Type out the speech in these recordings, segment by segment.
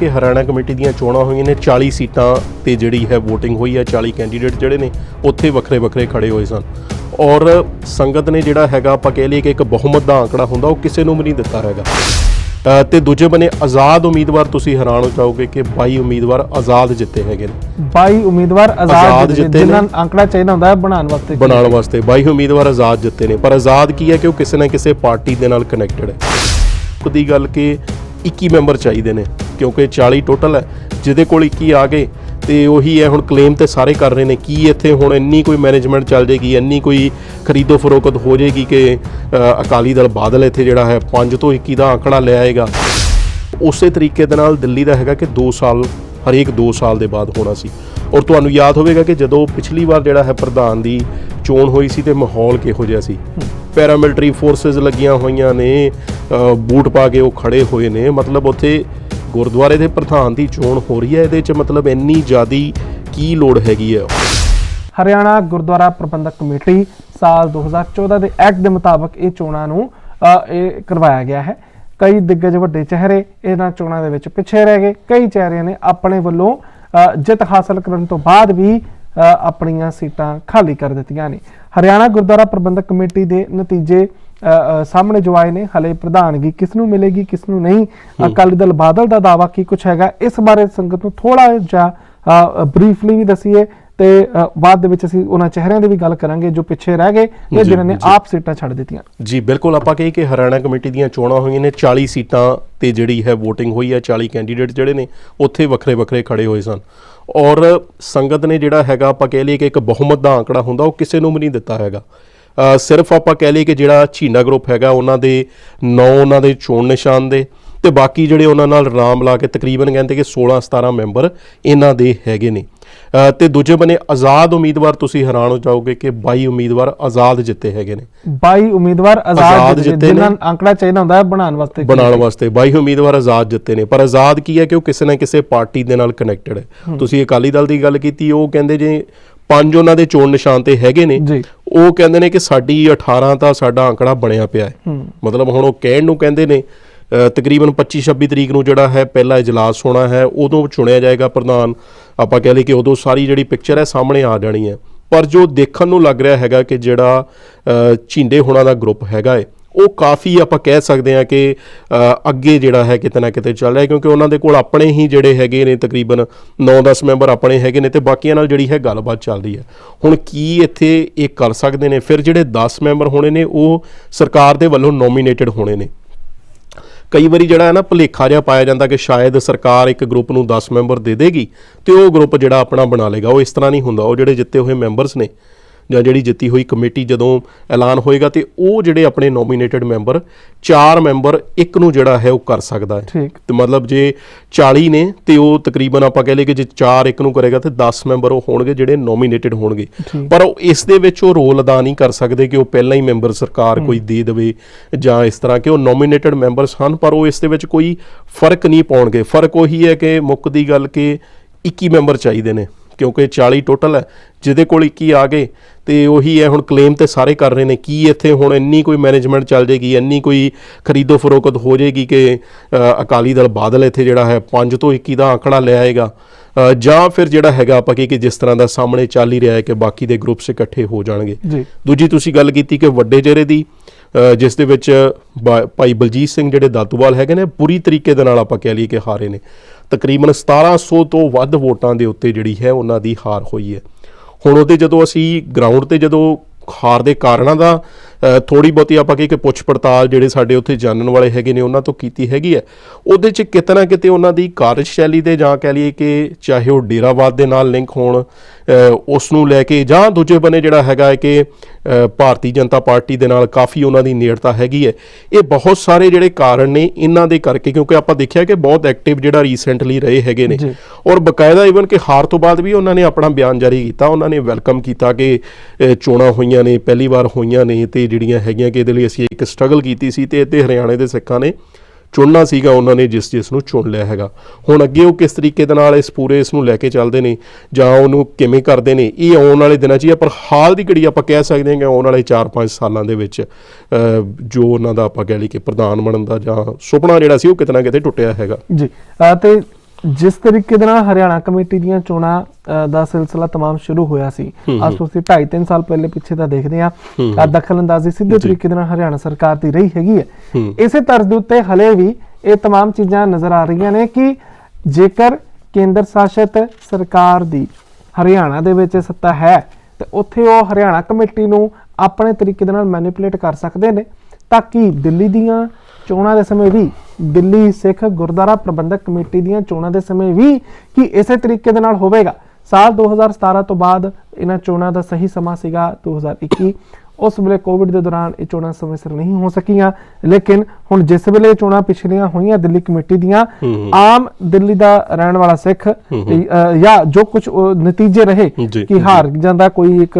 ਕਿ ਹਰਿਆਣਾ ਕਮੇਟੀ ਦੀਆਂ ਚੋਣਾਂ ਹੋਈਆਂ ਨੇ 40 ਸੀਟਾਂ ਤੇ ਜਿਹੜੀ ਹੈ VOTING ਹੋਈ ਹੈ 40 ਕੈਂਡੀਡੇਟ ਜਿਹੜੇ ਨੇ ਉੱਥੇ ਵੱਖਰੇ ਵੱਖਰੇ ਖੜੇ ਹੋਏ ਸਨ। ਔਰ ਸੰਗਤ ਨੇ ਜਿਹੜਾ ਹੈਗਾ ਆਪਾਂ ਕਹਿ ਲਈਏ ਕਿ ਇੱਕ ਬਹੁਮਤ ਦਾ ਆંકੜਾ ਹੁੰਦਾ ਉਹ ਕਿਸੇ ਨੂੰ ਵੀ ਨਹੀਂ ਦਿੱਤਾ ਹੈਗਾ। ਅ, ਤੇ ਦੂਜੇ ਬੰਨੇ ਆਜ਼ਾਦ ਉਮੀਦਵਾਰ ਤੁਸੀਂ ਹੈਰਾਨ ਹੋ ਜਾਓਗੇ ਕਿ 22 ਉਮੀਦਵਾਰ ਆਜ਼ਾਦ ਜਿੱਤੇ ਹੈਗੇ ਨੇ। 22 ਉਮੀਦਵਾਰ ਆਜ਼ਾਦ ਆਜ਼ਾਦ ਜਿੱਤੇ ਨੇ। ਜਿਨ੍ਹਾਂ ਨੂੰ ਅੰਕੜਾ ਚਾਹੀਦਾ ਹੁੰਦਾ ਹੈ ਬਣਾਉਣ ਵਾਸਤੇ ਬਣਾਉਣ ਵਾਸਤੇ 22 ਉਮੀਦਵਾਰ ਆਜ਼ਾਦ ਜਿੱਤੇ ਨੇ ਪਰ ਆਜ਼ਾਦ ਕੀ ਹੈ ਕਿ ਉਹ ਕਿਸੇ ਨਾ ਕਿਸੇ ਪਾਰਟੀ ਦੇ ਨਾਲ ਕਨੈਕਟਡ ਹੈ। ਉਹਦੀ ਗੱਲ ਕਿ 21 ਮੈਂਬਰ ਚਾਹੀਦੇ ਨੇ, ਕਿਉਂਕਿ 40 ਟੋਟਲ ਹੈ, ਜਿਹਦੇ ਕੋਲ 21 ਆ ਗਏ, ਤੇ ਉਹੀ ਹੈ ਹੁਣ ਕਲੇਮ ਤੇ ਸਾਰੇ ਕਰ ਰਹੇ ਨੇ, ਕੀ ਇੱਥੇ ਹੁਣ ਇੰਨੀ ਕੋਈ ਮੈਨੇਜਮੈਂਟ ਚੱਲ ਜੇਗੀ ਇੰਨੀ ਕੋਈ ਖਰੀਦੋ ਫਰੋਖਤ ਹੋ ਜੇਗੀ ਕਿ ਅਕਾਲੀ ਦਲ ਬਾਦਲ ਇੱਥੇ ਜਿਹੜਾ ਹੈ 5 ਤੋਂ 21 ਦਾ ਆંકੜਾ ਲੈ ਆਏਗਾ। ਉਸੇ ਤਰੀਕੇ ਦੇ ਨਾਲ ਦਿੱਲੀ ਦਾ ਹੈਗਾ ਕਿ 2 ਸਾਲ ਹਰੇਕ 2 ਸਾਲ ਦੇ ਬਾਅਦ ਹੋਣਾ ਸੀ। ਔਰ ਤੁਹਾਨੂੰ ਯਾਦ ਹੋਵੇਗਾ ਕਿ ਜਦੋਂ ਪਿਛਲੀ ਵਾਰ ਜਿਹੜਾ ਹੈ ਪ੍ਰਧਾਨ ਦੀ ਚੋਣ ਹੋਈ ਸੀ ਤੇ ਮਾਹੌਲ ਕਿਹੋ ਜਿਹਾ ਸੀ। ਪੈਰਾਮਿਲਟਰੀ ਫੋਰਸਸ ਲੱਗੀਆਂ ਹੋਈਆਂ ਨੇ ਬੂਟ ਪਾ ਕੇ ਉਹ ਖੜੇ ਹੋਏ ਨੇ। ਮਤਲਬ ਉੱਥੇ ਗੁਰਦੁਆਰੇ ਦੇ ਪ੍ਰਧਾਨ ਦੀ ਚੋਣ ਹੋ ਰਹੀ ਹੈ। ਇਹਦੇ 'ਚ ਮਤਲਬ ਇੰਨੀ ਜ਼ਿਆਦੀ ਕੀ ਲੋੜ ਹੈਗੀ ਹੈ? ਹਰਿਆਣਾ ਗੁਰਦੁਆਰਾ ਪ੍ਰਬੰਧਕ ਕਮੇਟੀ ਸਾਲ 2014 ਦੇ ਐਕਟ ਦੇ ਮੁਤਾਬਕ ਇਹ ਚੋਣਾਂ ਨੂੰ ਇਹ ਕਰਵਾਇਆ ਗਿਆ ਹੈ। ਕਈ ਦਿੱਗਜ ਵੱਡੇ ਚਿਹਰੇ ਇਹਨਾਂ ਚੋਣਾਂ ਦੇ ਵਿੱਚ ਪਿੱਛੇ ਰਹਿ ਗਏ। ਕਈ ਚਿਹਰਿਆਂ ਨੇ ਆਪਣੇ ਵੱਲੋਂ ਜਿੱਤ ਹਾਸਲ ਕਰਨ ਤੋਂ ਬਾਅਦ ਵੀ ਆਪਣੀਆਂ ਸੀਟਾਂ ਖਾਲੀ ਕਰ ਦਿੱਤੀਆਂ ਨੇ। ਹਰਿਆਣਾ ਗੁਰਦੁਆਰਾ ਪ੍ਰਬੰਧਕ ਕਮੇਟੀ ਦੇ ਨਤੀਜੇ ਸਾਹਮਣੇ ਜੋ ਆਏ ਨੇ ਹਲੇ ਪ੍ਰਧਾਨਗੀ ਕਿਸ ਨੂੰ ਮਿਲੇਗੀ ਕਿਸ ਨੂੰ ਨਹੀਂ ਅਕਾਲੀ ਦਲ ਬਾਦਲ ਦਾ ਦਾਵਾ ਕੀ ਕੁਝ ਹੈਗਾ ਇਸ ਬਾਰੇ ਸੰਗਤ ਨੂੰ ਥੋੜਾ ਜਿਹਾ ਬਰੀਫਲੀ ਵੀ ਦਸੀਏ। ਤੇ ਬਾਅਦ ਦੇ ਵਿੱਚ ਅਸੀਂ ਉਹਨਾਂ ਚਿਹਰਿਆਂ ਦੀ ਵੀ ਗੱਲ ਕਰਾਂਗੇ ਜੋ ਪਿੱਛੇ ਰਹਿ ਗਏ ਤੇ ਜੀ, ਜਿਨ੍ਹਾਂ ਨੇ। ਆਪ ਸੀਟਾਂ ਛੱਡ ਦਿੱਤੀਆਂ। ਜੀ ਬਿਲਕੁਲ ਆਪਾਂ ਕਹੀ ਕਿ ਹਰਿਆਣਾ ਕਮੇਟੀ ਦੀਆਂ ਚੋਣਾਂ ਹੋਈਆਂ ਨੇ 40 ਸੀਟਾਂ ਤੇ ਜਿਹੜੀ ਹੈ VOTING ਹੋਈ ਹੈ 40 ਕੈਂਡੀਡੇਟ ਜਿਹੜੇ ਨੇ ਉੱਥੇ ਵੱਖਰੇ ਵੱਖਰੇ ਖੜੇ ਹੋਏ ਸਨ। ਔਰ ਸੰਗਤ ਨੇ ਜਿਹੜਾ ਹੈਗਾ ਆਪਾਂ ਕਹਿ ਲਈਏ ਕਿ ਇੱਕ ਬਹੁਮਤ ਦਾ ਆંકੜਾ ਹੁੰਦਾ ਉਹ ਕਿਸੇ ਨੂੰ ਵੀ ਨਹੀਂ ਦਿੱਤਾ ਹੈਗਾ। ਸਿਰਫ ਆਪਾਂ ਕਹਿ ਲਈਏ ਕਿ ਜਿਹੜਾ ਚੀਨਾ ਗਰੁੱਪ ਹੈਗਾ ਉਹਨਾਂ ਦੇ 9 ਉਹਨਾਂ ਦੇ ਚੋਣ ਨਿਸ਼ਾਨ ਦੇ ਤੇ ਬਾਕੀ ਜਿਹੜੇ ਉਹਨਾਂ ਨਾਲ ਰਾਮ ਲਾ ਕੇ ਤਕਰੀਬਨ ਕਹਿੰਦੇ ਕਿ 16 17 ਮੈਂਬਰ ਇਹਨਾਂ ਦੇ ਹੈਗੇ ਨੇ। ਤੇ ਦੂਜੇ ਬੰਨੇ ਆਜ਼ਾਦ ਉਮੀਦਵਾਰ ਤੁਸੀਂ ਹੈਰਾਨ ਹੋ ਜਾਓਗੇ ਕਿ 22 ਉਮੀਦਵਾਰ ਆਜ਼ਾਦ ਜਿੱਤੇ ਹੈਗੇ ਨੇ। 22 ਉਮੀਦਵਾਰ ਆਜ਼ਾਦ ਜਿੱਤੇ। ਜਿਨ੍ਹਾਂ ਅੰਕੜਾ ਚਾਹੀਦਾ ਹੁੰਦਾ ਹੈ ਬਣਾਉਣ ਵਾਸਤੇ ਬਣਾਉਣ ਵਾਸਤੇ। 22 ਉਮੀਦਵਾਰ ਆਜ਼ਾਦ ਜਿੱਤੇ ਨੇ। ਪਰ ਆਜ਼ਾਦ ਕੀ ਹੈ ਕਿ ਉਹ ਕਿਸੇ ਨਾ ਕਿਸੇ ਪਾਰਟੀ ਦੇ ਨਾਲ ਕਨੈਕਟਡ ਹੈ। ਤੁਸੀਂ ਅਕਾਲੀ ਦਲ ਦੀ ਗੱਲ ਕੀਤੀ ਉਹ ਕਹਿੰਦੇ ਜੇ ਪੰਜ ਉਹਨਾਂ ਦੇ ਚੋਣ ਨਿਸ਼ਾਨ ਤੇ ਹੈਗੇ ਨੇ। ਉਹ ਕਹਿੰਦੇ ਨੇ ਕਿ ਸਾਡੀ 18 ਤਾਂ ਸਾਡਾ ਅੰਕੜਾ ਬਣਿਆ ਪਿਆ ਹੈ। ਮਤਲਬ ਹੁਣ ਉਹ ਕਹਿਣ ਨੂੰ ਕਹਿੰਦੇ ਨੇ ਤਕਰੀਬਨ 25 26 ਤਰੀਕ ਨੂੰ ਜਿਹੜਾ ਹੈ ਪਹਿਲਾ ਇਜਲਾਸ ਹੋਣਾ ਹੈ ਉਦੋਂ ਚੁਣਿਆ ਜਾਏਗਾ ਪ੍ਰਧਾਨ। ਆਪਾਂ ਕਹਿ ਲਈ ਕਿ ਉਦੋਂ ਸਾਰੀ ਜਿਹੜੀ ਪਿਕਚਰ ਹੈ ਸਾਹਮਣੇ ਆ ਜਾਣੀ ਹੈ। ਪਰ ਜੋ ਦੇਖਣ ਨੂੰ ਲੱਗ ਰਿਹਾ ਹੈਗਾ ਕਿ ਜਿਹੜਾ ਅ, ਝਿੰਡੇ ਹੋਣਾ ਦਾ ਗਰੁੱਪ ਹੈਗਾ ਹੈ ਉਹ ਕਾਫੀ ਆਪਾਂ ਕਹਿ ਸਕਦੇ ਹਾਂ ਕਿ ਅੱਗੇ ਜਿਹੜਾ ਹੈ ਕਿਤੇ ਨਾ ਕਿਤੇ ਚੱਲ ਰਿਹਾ ਕਿਉਂਕਿ ਉਹਨਾਂ ਦੇ ਕੋਲ ਆਪਣੇ ਹੀ ਜਿਹੜੇ ਹੈਗੇ ਨੇ ਤਕਰੀਬਨ 9-10 ਮੈਂਬਰ ਆਪਣੇ ਹੈਗੇ ਨੇ ਤੇ ਬਾਕੀਆਂ ਨਾਲ ਜਿਹੜੀ ਹੈ ਗੱਲਬਾਤ ਚੱਲ ਰਹੀ ਹੈ। ਹੁਣ ਕੀ ਇੱਥੇ ਇਹ ਕਰ ਸਕਦੇ ਨੇ? ਫਿਰ ਜਿਹੜੇ 10 ਮੈਂਬਰ ਹੋਣੇ ਨੇ ਉਹ ਸਰਕਾਰ ਦੇ ਵੱਲੋਂ ਨੋਮੀਨੇਟਡ ਹੋਣੇ ਨੇ। ਕਈ ਵਾਰੀ ਜਿਹੜਾ ਹੈ ਨਾ ਭੁਲੇਖਾ ਜਿਹਾ ਪਾਇਆ ਜਾਂਦਾ ਕਿ ਸ਼ਾਇਦ ਸਰਕਾਰ ਇੱਕ ਗਰੁੱਪ ਨੂੰ 10 ਮੈਂਬਰ ਦੇ ਦੇਗੀ ਤੇ ਉਹ ਗਰੁੱਪ ਜਿਹੜਾ ਆਪਣਾ ਬਣਾ ਲੇਗਾ ਉਹ ਇਸ ਤਰ੍ਹਾਂ ਨਹੀਂ ਹੁੰਦਾ। ਉਹ ਜਿਹੜੇ ਜਿੱਤੇ ਹੋਏ ਮੈਂਬਰਸ ਨੇ ਜਾਂ ਜਿਹੜੀ ਜਿੱਤੀ ਹੋਈ ਕਮੇਟੀ ਜਦੋਂ ਐਲਾਨ ਹੋਏਗਾ ਤੇ ਉਹ ਜਿਹੜੇ ਆਪਣੇ ਨੋਮੀਨੇਟਡ ਮੈਂਬਰ ਚਾਰ ਮੈਂਬਰ ਇੱਕ ਨੂੰ ਜਿਹੜਾ ਹੈ ਉਹ ਕਰ ਸਕਦਾ ਹੈ। ਤੇ ਮਤਲਬ ਜੇ 40 ਨੇ ਤੇ ਉਹ ਤਕਰੀਬਨ ਆਪਾਂ ਕਹਿ ਲਈਏ ਕਿ ਜੇ 4 ਇੱਕ ਨੂੰ ਕਰੇਗਾ ਤੇ 10 ਮੈਂਬਰ ਉਹ ਹੋਣਗੇ ਜਿਹੜੇ ਨੋਮੀਨੇਟਡ ਹੋਣਗੇ। ਪਰ ਉਹ ਇਸ ਦੇ ਵਿੱਚ ਉਹ ਰੋਲ ਅਦਾ ਨਹੀਂ ਕਰ ਸਕਦੇ ਕਿ ਉਹ ਪਹਿਲਾਂ ਹੀ ਮੈਂਬਰ ਸਰਕਾਰ ਕੋਈ ਦੇ ਦੇਵੇ ਜਾਂ ਇਸ ਤਰ੍ਹਾਂ ਕਿ ਉਹ ਨੋਮੀਨੇਟਡ ਮੈਂਬਰਸ ਹਨ ਪਰ ਉਹ ਇਸ ਦੇ ਵਿੱਚ ਕੋਈ ਫ਼ਰਕ ਨਹੀਂ ਪਾਉਣਗੇ। ਫ਼ਰਕ ਉਹੀ ਹੈ ਕਿ ਮੁੱਖ ਦੀ ਗੱਲ ਕਿ 21 ਮੈਂਬਰ ਚਾਹੀਦੇ ਨੇ। ਕਿਉਂਕਿ 40 ਟੋਟਲ ਹੈ ਜਿਹਦੇ ਕੋਲ 21 ਆ ਗਏ ਤੇ ਉਹੀ ਹੈ ਹੁਣ ਕਲੇਮ ਤੇ ਸਾਰੇ ਕਰ ਰਹੇ ਨੇ ਕੀ ਇੱਥੇ ਹੁਣ ਇੰਨੀ ਕੋਈ ਮੈਨੇਜਮੈਂਟ ਚੱਲ ਜੇਗੀ ਇੰਨੀ ਕੋਈ ਖਰੀਦੋ ਫਰੋਖਤ ਹੋ ਜੇਗੀ ਕਿ ਅਕਾਲੀ ਦਲ ਬਾਦਲ ਇੱਥੇ ਜਿਹੜਾ ਹੈ 5 ਤੋਂ 21 ਦਾ ਆંકੜਾ ਲੈ ਆਏਗਾ ਜਾਂ ਫਿਰ ਜਿਹੜਾ ਹੈਗਾ ਆਪਾਂ ਕਹੀਏ ਕਿ ਜਿਸ ਤਰ੍ਹਾਂ ਦਾ ਸਾਹਮਣੇ ਚੱਲ ਹੀ ਰਿਹਾ ਹੈ ਕਿ ਬਾਕੀ ਦੇ ਗਰੁੱਪਸ ਇਕੱਠੇ ਹੋ ਜਾਣਗੇ। ਦੂਜੀ ਤੁਸੀਂ ਗੱਲ ਕੀਤੀ ਕਿ ਵੱਡੇ ਚਿਹਰੇ ਦੀ ਜਿਸ ਦੇ ਵਿੱਚ ਬਾ- ਭਾਈ ਬਲਜੀਤ ਸਿੰਘ ਜਿਹੜੇ ਦਾਤੂਵਾਲ ਹੈਗੇ ਨੇ, ਪੂਰੀ ਤਰੀਕੇ ਦੇ ਨਾਲ ਆਪਾਂ ਕਹਿ ਲਈਏ ਕਿ ਹਾਰੇ ਨੇ। ਤਕਰੀਬਨ 1700 ਤੋਂ ਵੱਧ ਵੋਟਾਂ ਦੇ ਉੱਤੇ ਜਿਹੜੀ ਹੈ ਉਹਨਾਂ ਦੀ ਹਾਰ ਹੋਈ ਹੈ। ਹੁਣ ਉਹਦੇ ਜਦੋਂ ਅਸੀਂ ਗਰਾਊਂਡ ਤੇ ਜਦੋਂ ਹਾਰ ਦੇ ਕਾਰਨਾਂ ਦਾ ਥੋੜੀ ਬਹੁਤੀ ਆਪਾਂ ਕਹੀਏ ਕਿ ਪੁੱਛ ਪੜਤਾਲ ਜਿਹੜੇ ਸਾਡੇ ਉੱਥੇ ਜਾਣਨ ਵਾਲੇ ਹੈਗੇ ਨੇ ਉਹਨਾਂ ਤੋਂ ਕੀਤੀ ਹੈਗੀ ਹੈ। ਉਹਦੇ ਚ ਕਿਤੇ ਨਾ ਕਿਤੇ ਉਹਨਾਂ ਦੀ ਕਾਰਜਸ਼ੈਲੀ ਦੇ ਜਾਂ ਕਹਿ ਲਈਏ ਕਿ ਚਾਹੇ ਉਹ ਡੇਰਾਵਾਦ ਦੇ ਨਾਲ ਲਿੰਕ ਹੋਣ ਉਸ ਨੂੰ ਲੈ ਕੇ ਜਾਂ ਦੂਜੇ ਬੰਨੇ ਜਿਹੜਾ ਹੈਗਾ ਹੈ ਕਿ ਭਾਰਤੀ ਜਨਤਾ ਪਾਰਟੀ ਦੇ ਨਾਲ ਕਾਫੀ ਉਹਨਾਂ ਦੀ ਨੇੜਤਾ ਹੈਗੀ ਹੈ। ਇਹ ਬਹੁਤ ਸਾਰੇ ਜਿਹੜੇ ਕਾਰਨ ਨੇ ਇਹਨਾਂ ਦੇ ਕਰਕੇ ਕਿਉਂਕਿ ਆਪਾਂ ਦੇਖਿਆ ਕਿ ਬਹੁਤ ਐਕਟਿਵ ਜਿਹੜਾ ਰੀਸੈਂਟਲੀ ਰਹੇ ਹੈਗੇ ਨੇ। ਔਰ ਬਕਾਇਦਾ ਇਵਨ ਕਿ ਹਾਰ ਤੋਂ ਬਾਅਦ ਵੀ ਉਹਨਾਂ ਨੇ ਆਪਣਾ ਬਿਆਨ ਜਾਰੀ ਕੀਤਾ ਉਹਨਾਂ ਨੇ ਵੈਲਕਮ ਕੀਤਾ ਕਿ ਚੋਣਾਂ ਹੋਈਆਂ ਨੇ ਪਹਿਲੀ ਵਾਰ ਹੋਈਆਂ ਨੇ ਤੇ ਜਿਹੜੀਆਂ ਹੈਗੀਆਂ ਕਿ ਇਹਦੇ ਲਈ ਅਸੀਂ ਇੱਕ ਸਟਰਗਲ ਕੀਤੀ ਸੀ ਤੇ ਤੇ ਹਰਿਆਣੇ ਦੇ ਸਿੱਖਾਂ ਨੇ ਚੁਣਨਾ ਸੀਗਾ ਉਹਨਾਂ ਨੇ ਜਿਸ ਜਿਸ ਨੂੰ ਚੁਣ ਲਿਆ ਹੈਗਾ। ਹੁਣ ਅੱਗੇ ਉਹ ਕਿਸ ਤਰੀਕੇ ਦੇ ਨਾਲ ਇਸ ਪੂਰੇ ਇਸ ਨੂੰ ਲੈ ਕੇ ਚੱਲਦੇ ਨੇ ਜਾਂ ਉਹਨੂੰ ਕਿਵੇਂ ਕਰਦੇ ਨੇ ਇਹ ਆਉਣ ਵਾਲੇ ਦਿਨਾਂ 'ਚ ਹੀ ਆ ਪਰ ਹਾਲ ਦੀ ਘੜੀ ਆਪਾਂ ਕਹਿ ਸਕਦੇ ਹਾਂ ਕਿ ਆਉਣ ਵਾਲੇ 4-5 ਸਾਲਾਂ ਦੇ ਵਿੱਚ ਜੋ ਉਹਨਾਂ ਦਾ ਆਪਾਂ ਕਹਿ ਲਈ ਕਿ ਪ੍ਰਧਾਨ ਬਣਨ ਦਾ ਜਾਂ ਸੁਪਨਾ ਜਿਹੜਾ ਸੀ ਉਹ ਕਿਤੇ ਨਾ ਕਿਤੇ ਟੁੱਟਿਆ ਹੈਗਾ। ਜੀ ਅ, ਤੇ ਜਿਸ ਤਰੀਕੇ ਦੇ ਨਾਲ ਹਰਿਆਣਾ ਕਮੇਟੀ ਦੀਆਂ ਚੋਣਾਂ ਦਾ ਸਿਲਸਿਲਾ ਤਮਾਮ ਸ਼ੁਰੂ ਹੋਇਆ ਸੀ। ਅੱਜ ਤੋਂ ਅਸੀਂ 2.5-3 ਸਾਲ ਪਹਿਲੇ ਪਿੱਛੇ ਦਾ ਦੇਖਦੇ ਆ ਆ ਦਖਲਅੰਦਾਜ਼ੀ ਸਿੱਧੇ ਤਰੀਕੇ ਦੇ ਨਾਲ ਹਰਿਆਣਾ ਸਰਕਾਰ ਦੀ ਰਹੀ ਹੈਗੀ ਹੈ। ਇਸੇ ਤਰ੍ਹਾਂ ਦੇ ਉੱਤੇ ਹਲੇ ਵੀ ਇਹ ਤਮਾਮ ਚੀਜ਼ਾਂ ਨਜ਼ਰ ਆ ਰਹੀਆਂ ਨੇ ਕਿ ਜੇਕਰ ਕੇਂਦਰ ਸ਼ਾਸਿਤ ਸਰਕਾਰ ਦੀ ਹਰਿਆਣਾ ਦੇ ਵਿੱਚ ਸੱਤਾ ਹੈ ਤੇ ਉੱਥੇ ਉਹ ਹਰਿਆਣਾ ਕਮੇਟੀ ਨੂੰ ਆਪਣੇ ਤਰੀਕੇ ਦੇ ਨਾਲ ਮੈਨੀਪੂਲੇਟ ਕਰ ਸਕਦੇ ਨੇ। ਤਾਂ ਕਿ ਦਿੱਲੀ ਦੀਆਂ ਚੋਣਾਂ ਦੇ ਸਮੇਂ ਵੀ ਦਿੱਲੀ ਸਿੱਖ ਗੁਰਦੁਆਰਾ ਪ੍ਰਬੰਧਕ ਕਮੇਟੀ ਦੀਆਂ ਚੋਣਾਂ ਦੇ ਸਮੇਂ ਵੀ ਕਿ ਇਸੇ ਤਰੀਕੇ ਦੇ ਨਾਲ ਹੋਵੇਗਾ। ਸਾਲ 2017 ਤੋਂ ਬਾਅਦ ਇਹਨਾਂ ਚੋਣਾਂ ਦਾ ਸਹੀ ਸਮਾਂ ਸੀਗਾ 2021 ਉਸ ਵੇਲੇ ਕੋਵਿਡ ਦੇ ਦੌਰਾਨ ਇਹ ਚੋਣਾਂ ਸਮੇਂ ਸਿਰ ਨਹੀਂ ਹੋ ਸਕੀਆਂ। ਲੇਕਿਨ ਹੁਣ ਜਿਸ ਵੇਲੇ ਚੋਣਾਂ ਪਿਛਲੀਆਂ ਹੋਈਆਂ ਦਿੱਲੀ ਕਮੇਟੀ ਦੀਆਂ ਆਮ ਦਿੱਲੀ ਦਾ ਰਹਿਣ ਵਾਲਾ ਸਿੱਖ ਜਾਂ ਜੋ ਕੁਝ ਨਤੀਜੇ ਰਹੇ ਕਿ ਹਾਰ ਜਾਂਦਾ ਕੋਈ ਇੱਕ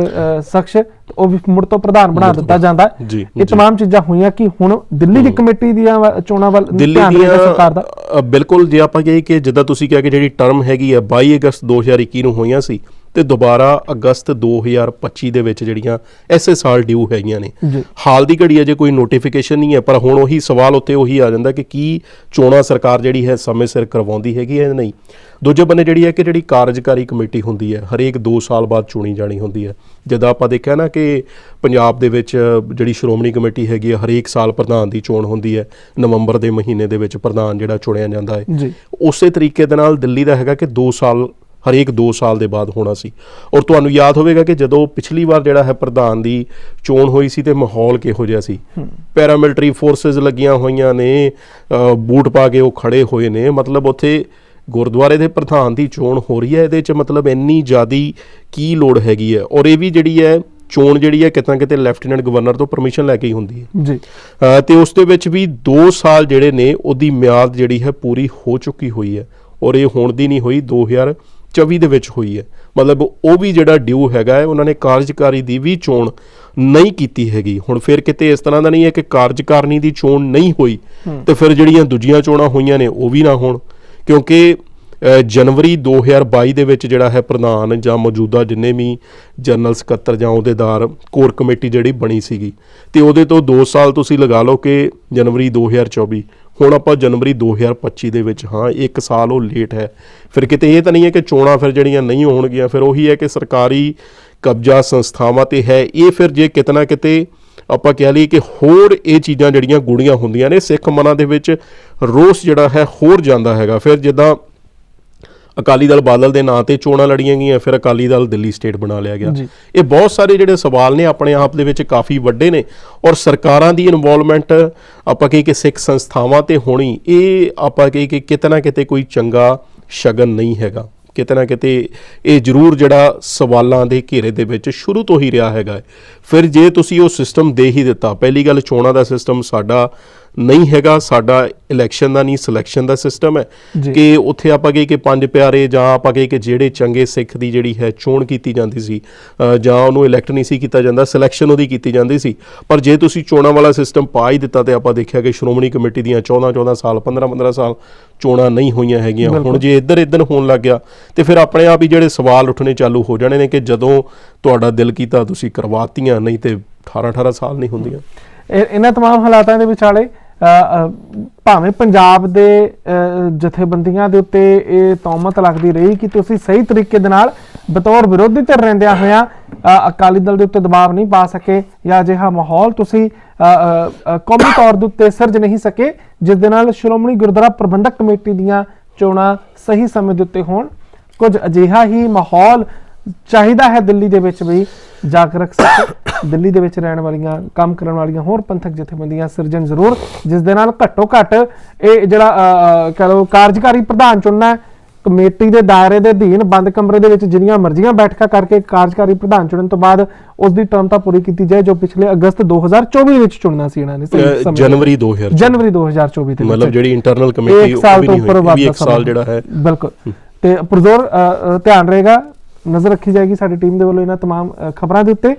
ਸ਼ਖਸ ਉਹ ਵੀ ਮੁੜ ਤੋਂ ਪ੍ਰਧਾਨ ਬਣਾ ਦਿੱਤਾ ਜਾਂਦਾ ਜੀ, ਇਹ तमाम ਚੀਜ਼ਾਂ ਹੋਈਆਂ ਕਿ ਹੁਣ ਦਿੱਲੀ ਦੀ ਕਮੇਟੀ ਦੀਆਂ ਵ- ਚੋਣਾਂ ਵੱਲ ਦਿੱਲੀ ਧਿਆਨ ਦੀਆਂ ਦੇਗਾ ਸਰਕਾਰ ਦਾ ਅ, ਬਿਲਕੁਲ ਜੇ ਆਪਾਂ ਕਹੀਏ ਕਿ ਜਿੱਦਾਂ ਤੁਸੀਂ ਕਿਹਾ ਕਿ ਜਿਹੜੀ ਟਰਮ ਹੈਗੀ ਆ 22 ਅਗਸਤ 2021 ਨੂੰ ਹੋਈਆਂ ਸੀ ਤੇ ਦੁਬਾਰਾ ਅਗਸਤ 2025 ਦੇ ਵਿੱਚ ਜਿਹੜੀਆਂ ਐਸੇ ਸਾਲ ਡਿਊ ਹੈਗੀਆਂ ਨੇ। ਹਾਲ ਦੀ ਘੜੀ ਅਜੇ ਕੋਈ ਨੋਟੀਫਿਕੇਸ਼ਨ ਨਹੀਂ ਹੈ ਪਰ ਹੁਣ ਉਹੀ ਸਵਾਲ ਉੱਤੇ ਉਹੀ ਆ ਜਾਂਦਾ ਕਿ ਕੀ ਚੋਣਾਂ ਸਰਕਾਰ ਜਿਹੜੀ ਹੈ ਸਮੇਂ ਸਿਰ ਕਰਵਾਉਂਦੀ ਹੈਗੀ ਹੈ ਜਾਂ ਨਹੀਂ ਦੂਜੇ ਬੰਨੇ ਜਿਹੜੀ ਹੈ ਕਿ ਜਿਹੜੀ ਕਾਰਜਕਾਰੀ ਕਮੇਟੀ ਹੁੰਦੀ ਹੈ ਹਰੇਕ 2 ਸਾਲ ਬਾਅਦ ਚੁਣੀ ਜਾਣੀ ਹੁੰਦੀ ਹੈ ਜਦੋਂ ਆਪਾਂ ਦੇਖਿਆ ਨਾ ਕਿ ਪੰਜਾਬ ਦੇ ਵਿੱਚ ਜਿਹੜੀ ਸ਼੍ਰੋਮਣੀ ਕਮੇਟੀ ਹੈਗੀ ਹੈ ਹਰੇਕ ਸਾਲ ਪ੍ਰਧਾਨ ਦੀ ਚੋਣ ਹੁੰਦੀ ਹੈ ਨਵੰਬਰ ਦੇ ਮਹੀਨੇ ਦੇ ਵਿੱਚ ਪ੍ਰਧਾਨ ਜਿਹੜਾ ਚੁਣਿਆ ਜਾਂਦਾ ਹੈ। ਉਸੇ ਤਰੀਕੇ ਦੇ ਨਾਲ ਦਿੱਲੀ ਦਾ ਹੈਗਾ ਕਿ 2 ਸਾਲ ਹਰੇਕ 2 ਸਾਲ ਦੇ ਬਾਅਦ ਹੋਣਾ ਸੀ। ਔਰ ਤੁਹਾਨੂੰ ਯਾਦ ਹੋਵੇਗਾ ਕਿ ਜਦੋਂ ਪਿਛਲੀ ਵਾਰ ਜਿਹੜਾ ਹੈ ਪ੍ਰਧਾਨ ਦੀ ਚੋਣ ਹੋਈ ਸੀ ਤੇ ਮਾਹੌਲ ਕਿਹੋ ਜਿਹਾ ਸੀ। ਪੈਰਾਮਿਲਟਰੀ ਫੋਰਸਸ ਲੱਗੀਆਂ ਹੋਈਆਂ ਨੇ ਬੂਟ ਪਾ ਕੇ ਉਹ ਖੜੇ ਹੋਏ ਨੇ। ਮਤਲਬ ਉੱਥੇ ਗੁਰਦੁਆਰੇ ਦੇ ਪ੍ਰਧਾਨ ਦੀ ਚੋਣ ਹੋ ਰਹੀ ਹੈ ਇਹਦੇ 'ਚ ਮਤਲਬ ਇੰਨੀ ਜ਼ਿਆਦੀ ਕੀ ਲੋੜ ਹੈਗੀ ਹੈ? ਔਰ ਇਹ ਵੀ ਜਿਹੜੀ ਹੈ ਚੋਣ ਜਿਹੜੀ ਹੈ ਕਿਤੇ ਨਾ ਕਿਤੇ ਲੈਫਟੀਨੈਂਟ ਗਵਰਨਰ ਤੋਂ ਪਰਮਿਸ਼ਨ ਲੈ ਕੇ ਹੀ ਹੁੰਦੀ ਹੈ। ਜੀ। ਤੇ ਉਸ ਦੇ ਵਿੱਚ ਵੀ 2 ਸਾਲ ਜਿਹੜੇ ਨੇ ਉਹਦੀ ਮਿਆਦ ਜਿਹੜੀ ਹੈ ਪੂਰੀ ਹੋ ਚੁੱਕੀ ਹੋਈ ਹੈ। ਔਰ ਇਹ ਹੁਣ ਦੀ ਨਹੀਂ ਹੋਈ 2024 ਦੇ ਵਿੱਚ ਹੋਈ ਹੈ। ਮਤਲਬ ਉਹ ਵੀ ਜਿਹੜਾ ਡਿਊ ਹੈਗਾ ਹੈ ਉਹਨਾਂ ਨੇ ਕਾਰਜਕਾਰੀ ਦੀ ਵੀ ਚੋਣ ਨਹੀਂ ਕੀਤੀ ਹੈਗੀ। ਹੁਣ ਫਿਰ ਕਿਤੇ ਇਸ ਤਰ੍ਹਾਂ ਦਾ ਨਹੀਂ ਹੈ ਕਿ ਕਾਰਜਕਾਰਨੀ ਦੀ ਚੋਣ ਨਹੀਂ ਹੋਈ ਤੇ ਫਿਰ ਜਿਹੜੀਆਂ ਦੂਜੀਆਂ ਚੋਣਾਂ ਹੋਈਆਂ ਨੇ ਉਹ ਵੀ ਨਾ ਹੋਣ। ਕਿਉਂਕਿ ਜਨਵਰੀ 2022 ਦੇ ਵਿੱਚ ਜਿਹੜਾ ਹੈ ਪ੍ਰਧਾਨ ਜਾਂ ਮੌਜੂਦਾ ਜਿੰਨੇ ਵੀ ਜਨਰਲ ਸਕੱਤਰ ਜਾਂ ਅਹੁਦੇਦਾਰ, ਕੋਰ ਕਮੇਟੀ ਜਿਹੜੀ ਬਣੀ ਸੀਗੀ, ਤੇ ਉਹਦੇ ਤੋਂ 2 ਸਾਲ ਤੁਸੀਂ ਲਗਾ ਲਓ ਕਿ ਜਨਵਰੀ 2024 ਹੁਣ ਆਪਾਂ ਜਨਵਰੀ 2025 ਦੇ ਵਿੱਚ ਹਾਂ 1 ਸਾਲ ਉਹ ਲੇਟ ਹੈ। ਫਿਰ ਕਿਤੇ ਇਹ ਤਾਂ ਨਹੀਂ ਹੈ ਕਿ ਚੋਣਾਂ ਫਿਰ ਜਿਹੜੀਆਂ ਨਹੀਂ ਹੋਣਗੀਆਂ, ਫਿਰ ਉਹੀ ਹੈ ਕਿ ਸਰਕਾਰੀ ਕਬਜ਼ਾ ਸੰਸਥਾਵਾਂ ਤੇ ਹੈ, ਇਹ ਫਿਰ ਜੇ ਕਿਤਨਾ ਕਿਤੇ ਆਪਾਂ ਕਹਿ ਲਈਏ ਕਿ ਹੋਰ ਇਹ ਚੀਜ਼ਾਂ ਜਿਹੜੀਆਂ ਗੂੜੀਆਂ ਹੁੰਦੀਆਂ ਨੇ, ਸਿੱਖ ਮਨਾਂ ਦੇ ਵਿੱਚ ਰੋਸ ਜਿਹੜਾ ਹੈ ਹੋਰ ਜਾਂਦਾ ਹੈਗਾ। ਫਿਰ ਜਿੱਦਾਂ ਅਕਾਲੀ ਦਲ ਬਾਦਲ ਦੇ ਨਾਂ ਤੇ ਚੋਣਾਂ ਲੜੀਆਂ ਗਈਆਂ ਫਿਰ ਅਕਾਲੀ ਦਲ ਦਿੱਲੀ ਸਟੇਟ ਬਣਾ ਲਿਆ ਗਿਆ। ਇਹ ਬਹੁਤ ਸਾਰੇ ਜਿਹੜੇ ਸਵਾਲ ਨੇ ਆਪਣੇ ਆਪ ਦੇ ਵਿੱਚ ਕਾਫੀ ਵੱਡੇ ਨੇ ਔਰ ਸਰਕਾਰਾਂ ਦੀ ਇਨਵੋਲਵਮੈਂਟ ਆਪਾਂ ਕਹੀ ਕਿ ਸਿੱਖ ਸੰਸਥਾਵਾਂ ਤੇ ਹੋਣੀ ਇਹ ਆਪਾਂ ਕਹੀ ਕਿ ਕਿਤੇ ਨਾ ਕਿਤੇ ਕੋਈ ਚੰਗਾ ਸ਼ਗਨ ਨਹੀਂ ਹੈਗਾ ਕਿਤੇ ਨਾ ਕਿਤੇ ਇਹ ਜ਼ਰੂਰ ਜਿਹੜਾ ਸਵਾਲਾਂ ਦੇ ਘੇਰੇ ਦੇ ਵਿੱਚ ਸ਼ੁਰੂ ਤੋਂ ਹੀ ਰਿਹਾ ਹੈਗਾ। ਫਿਰ ਜੇ ਤੁਸੀਂ ਉਹ ਸਿਸਟਮ ਦੇ ਹੀ ਦਿੱਤਾ ਪਹਿਲੀ ਗੱਲ ਚੋਣਾਂ ਦਾ ਸਿਸਟਮ ਸਾਡਾ ਨਹੀਂ ਹੈਗਾ ਸਾਡਾ ਇਲੈਕਸ਼ਨ ਦਾ ਨਹੀਂ ਸਿਲੈਕਸ਼ਨ ਦਾ ਸਿਸਟਮ ਹੈ ਜੀ। ਕਿ ਉੱਥੇ ਆਪਾਂ ਕਹੀ ਕਿ ਪੰਜ ਪਿਆਰੇ ਜਾਂ ਆਪਾਂ ਕਹੀ ਕਿ ਜਿਹੜੇ ਚੰਗੇ ਸਿੱਖ ਦੀ ਜਿਹੜੀ ਹੈ ਚੋਣ ਕੀਤੀ ਜਾਂਦੀ ਸੀ ਅ, ਜਾਂ ਉਹਨੂੰ ਇਲੈਕਟ ਨਹੀਂ ਸੀ ਕੀਤਾ ਜਾਂਦਾ ਸਿਲੈਕਸ਼ਨ ਉਹਦੀ ਕੀਤੀ ਜਾਂਦੀ ਸੀ ਪਰ ਜੇ ਤੁਸੀਂ ਚੋਣਾਂ ਵਾਲਾ ਸਿਸਟਮ ਪਾ ਹੀ ਦਿੱਤਾ ਤੇ ਆਪਾਂ ਦੇਖਿਆ ਕਿ ਸ਼੍ਰੋਮਣੀ ਕਮੇਟੀ ਦੀਆਂ 14 14 ਸਾਲ 15 15 ਸਾਲ ਚੋਣਾਂ ਨਹੀਂ ਹੋਈਆਂ ਹੈਗੀਆਂ ਹੁਣ ਜੇ ਇੱਧਰ ਇੱਧਰ ਹੋਣ ਲੱਗ ਗਿਆ ਤੇ ਫਿਰ ਆਪਣੇ ਆਪ ਹੀ ਜਿਹੜੇ ਸਵਾਲ ਉੱਠਣੇ ਚਾਲੂ ਹੋ ਜਾਣੇ ਨੇ ਕਿ ਜਦੋਂ ਤੁਹਾਡਾ ਦਿਲ ਕੀਤਾ ਤੁਸੀਂ ਕਰਵਾਤੀਆਂ ਨਹੀਂ ਤੇ 18 18 ਸਾਲ ਨਹੀਂ ਹੁੰਦੀਆਂ ਇਹ- ਇਹਨਾਂ तमाम ਹਾਲਾਤਾਂ ਦੇ ਵਿਚਾਲੇ ਅ, ਅ, ਭਾਵੇਂ ਪੰਜਾਬ ਦੇ ਜਥੇਬੰਦੀਆਂ ਦੇ ਉੱਤੇ ਇਹ ਤੌਮਤ ਲੱਗਦੀ ਰਹੀ ਕਿ ਤੁਸੀਂ ਸਹੀ ਤਰੀਕੇ ਦੇ ਨਾਲ ਬਤੌਰ ਵਿਰੋਧੀ ਧਿਰ ਰਹਿੰਦਿਆਂ ਹੋਇਆਂ ਅਕਾਲੀ ਦਲ ਦੇ ਉੱਤੇ ਦਬਾਅ ਨਹੀਂ ਪਾ ਸਕੇ ਜਾਂ ਅਜਿਹਾ ਮਾਹੌਲ ਤੁਸੀਂ ਅ, ਕੌਮੀ ਤੌਰ ਦੇ ਉੱਤੇ ਸਿਰਜ ਨਹੀਂ ਸਕੇ ਜਿਸ ਦੇ ਨਾਲ ਸ਼੍ਰੋਮਣੀ ਗੁਰਦੁਆਰਾ ਪ੍ਰਬੰਧਕ ਕਮੇਟੀ ਦੀਆਂ ਚੋਣਾਂ ਸਹੀ ਸਮੇਂ ਦੇ ਉੱਤੇ ਹੋਣ। ਕੁਝ ਅਜਿਹਾ ਹੀ ਮਾਹੌਲ ਚਾਹੀਦਾ ਹੈ ਦਿੱਲੀ ਦੇ ਵਿੱਚ ਵੀ ਜਾਗਰਕ ਦਿੱਲੀ ਦੇ ਵਿੱਚ ਰਹਿਣ ਵਾਲੀਆਂ ਕੰਮ ਕਰਨ ਵਾਲੀਆਂ ਹੋਰ ਪੰਥਕ ਜਥੇਬੰਦੀਆਂ ਸਿਰਜਣ ਜ਼ਰੂਰ ਜਿਸ ਦੇ ਨਾਲ ਘੱਟੋ ਘੱਟ ਇਹ ਜਿਹੜਾ ਕਹ ਲਓ ਕਾਰਜਕਾਰੀ ਪ੍ਰਧਾਨ ਚੁਣਨਾ ਕਮੇਟੀ ਦੇ ਦਾਇਰੇ ਦੇ ਅਧੀਨ ਬੰਦ ਕਮਰੇ ਦੇ ਵਿੱਚ ਜਿੰਨੀਆਂ ਮਰਜ਼ੀਆਂ ਬੈਠਕਾਂ ਕਰਕੇ ਕਾਰਜਕਾਰੀ ਪ੍ਰਧਾਨ ਚੁਣਨ ਤੋਂ ਬਾਅਦ ਉਸ ਦੀ ਟਰਮ ਤਾਂ ਪੂਰੀ ਕੀਤੀ ਜਾਏ ਜੋ ਪਿਛਲੇ ਅਗਸਤ 2024 ਵਿੱਚ ਚੁਣਨਾ ਸੀ ਇਹਨਾਂ ਨੇ। ਜਨਵਰੀ 2000 ਜਨਵਰੀ 2024 ਦੇ ਵਿੱਚ। ਮਤਲਬ ਜਿਹੜੀ ਇੰਟਰਨਲ ਕਮੇਟੀ ਉਹ ਵੀ ਨਹੀਂ ਹੋਈ ਇੱਕ ਸਾਲ। ਜਿਹੜਾ ਹੈ। ਬਿਲਕੁਲ। ਤੇ ਪੁਰਜ਼ੋਰ ਧਿਆਨ ਰਹੇਗਾ। ਨਜ਼ਰ ਰੱਖੀ ਜਾਏਗੀ ਸਾਡੀ ਟੀਮ ਦੇ ਵੱਲੋਂ ਇਹਨਾਂ तमाम ਖਬਰਾਂ ਦੇ ਉੱਤੇ